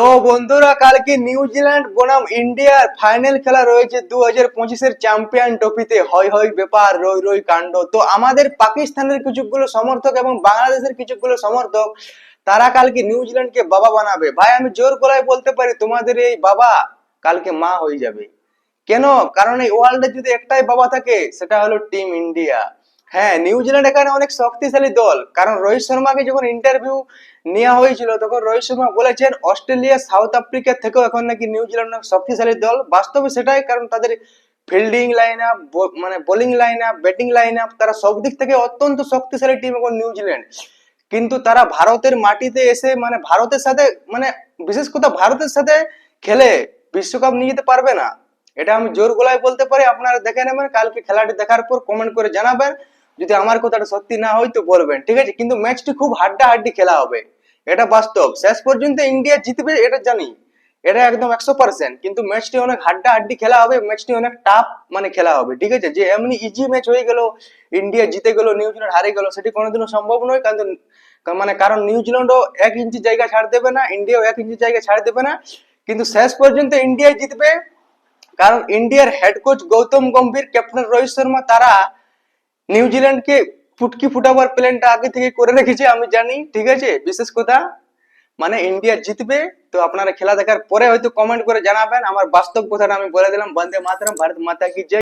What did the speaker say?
তো বন্ধুরা, কালকে নিউজিল্যান্ড বনাম ইন্ডিয়ার ফাইনাল খেলা রয়েছে দু হাজার পঁচিশের চ্যাম্পিয়ন ট্রফিতে। হয় হয় ব্যাপার, রই রই, কাণ্ড। তো আমাদের পাকিস্তানের কিছুগুলো সমর্থক এবং বাংলাদেশের কিছুগুলো সমর্থক, তারা কালকে নিউজিল্যান্ডকে বাবা বানাবে। ভাই, আমি জোর গলায় বলতে পারি, তোমাদের এই বাবা কালকে মা হয়ে যাবে। কেন? কারণ এই ওয়ার্ল্ডে যদি একটাই বাবা থাকে, সেটা হলো টিম ইন্ডিয়া হ্যাঁ নিউজিল্যান্ড এখানে অনেক শক্তিশালী দল। কারণ রোহিত শর্মাকে যখন ইন্টারভিউ নেওয়া হয়েছিল, তখন রোহিত শর্মা বলেছেন, অস্ট্রেলিয়া, সাউথ আফ্রিকার থেকেও এখন নাকি নিউজিল্যান্ড অনেক শক্তিশালী দল। বাস্তবে সেটাই, কারণ তাদের ফিল্ডিং লাইন আপ মানে bowling line up batting line up তারা সব দিক থেকে অত্যন্ত শক্তিশালী টিম এখন নিউজিল্যান্ড কিন্তু তারা ভারতের মাটিতে এসে মানে ভারতের সাথে মানে বিশেষ কথা ভারতের সাথে খেলে বিশ্বকাপ নিয়ে যেতে পারবে না। এটা আমি জোর গলায় বলতে পারি। আপনারা দেখে নেবেন, কালকে খেলাটি দেখার পর কমেন্ট করে জানাবেন। যদি আমার কথাটা সত্যি না হয় তো বলবেন, ঠিক আছে? কিন্তু ম্যাচটি খুব হাড্ডা হাড্ডি খেলা হবে। এটা বাস্তব। শেষ পর্যন্ত ইন্ডিয়া জিতবে, এটা জানি। এটা একদম একশো পার্সেন্ট কিন্তু ম্যাচটি অনেক হাড্ডা হাড্ডি খেলা হবে, ম্যাচটি অনেক টাফ মানে খেলা হবে, ঠিক আছে? যে এমনি ইজি ম্যাচ হয়ে গেল, ইন্ডিয়া জিতে গেল নিউজিল্যান্ড হারে গেল, সেটি কোনোদিনও সম্ভব নয়। কারণ মানে কারণ নিউজিল্যান্ডও এক ইঞ্চি জায়গা ছাড় দেবে না, ইন্ডিয়াও এক ইঞ্চি জায়গা ছাড় দেবে না। কিন্তু শেষ পর্যন্ত ইন্ডিয়া জিতবে। কারণ ইন্ডিয়ার head coach Gautam Gambhir captain Rohit Sharma, তারা নিউজিল্যান্ডকে ফুটকি ফুটাবার প্ল্যানটা আগে থেকে করে রেখেছে, আমি জানি, ঠিক আছে? বিশেষ কথা মানে ইন্ডিয়া জিতবে, তো আপনারা খেলা দেখার পরে হয়তো কমেন্ট করে জানাবেন। আমার বাস্তব কথাটা আমি বলে দিলাম। বন্দে মাতরম, ভারত মাতা কি জয়।